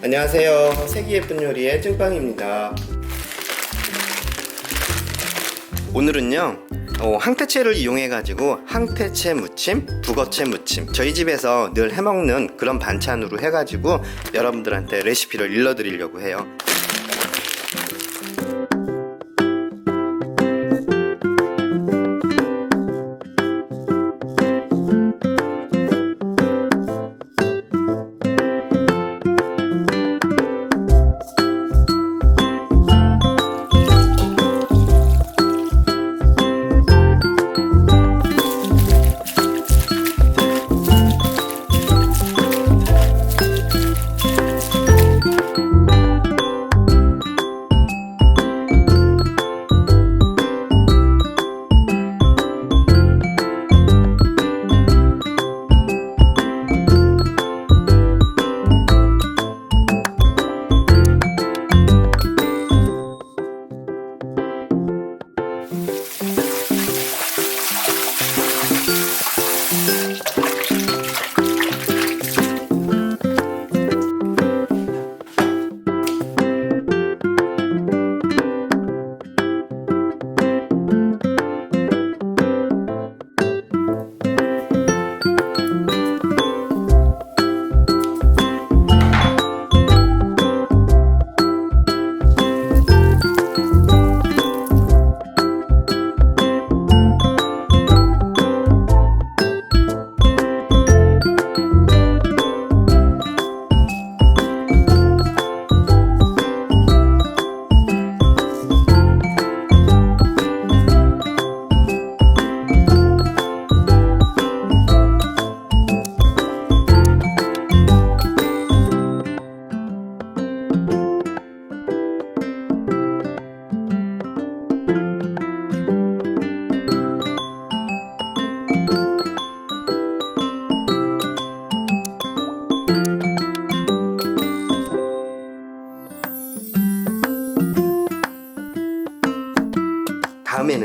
안녕하세요. 색이 예쁜 요리의 찐빵입니다. 오늘은요, 어, 항태채를 이용해가지고 항태채 무침, 북어채 무침. 저희 집에서 늘 해먹는 그런 반찬으로 해가지고 여러분들한테 레시피를 일러드리려고 해요.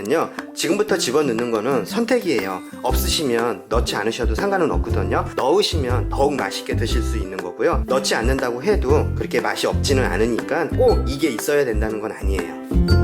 다음에는요. 지금부터 집어넣는 거는 선택이에요. 없으시면 넣지 않으셔도 상관은 없거든요. 넣으시면 더욱 맛있게 드실 수 있는 거고요. 넣지 않는다고 해도 그렇게 맛이 없지는 않으니까 꼭 이게 있어야 된다는 건 아니에요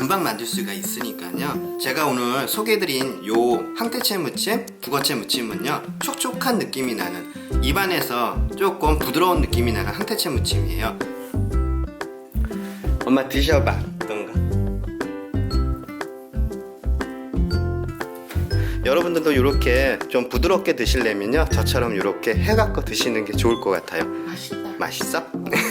금방 만들 수가 있으니까요. 제가 오늘 소개해드린 요 항태채 무침, 북어채 무침은요. 촉촉한 느낌이 나는 입안에서 조금 부드러운 느낌이 나는 항태채 무침이에요. 엄마 드셔봐. 어떤가? 여러분들도 이렇게 좀 부드럽게 드시려면요 저처럼 이렇게 해갖고 드시는 게 좋을 것 같아요 맛있다. 맛있어?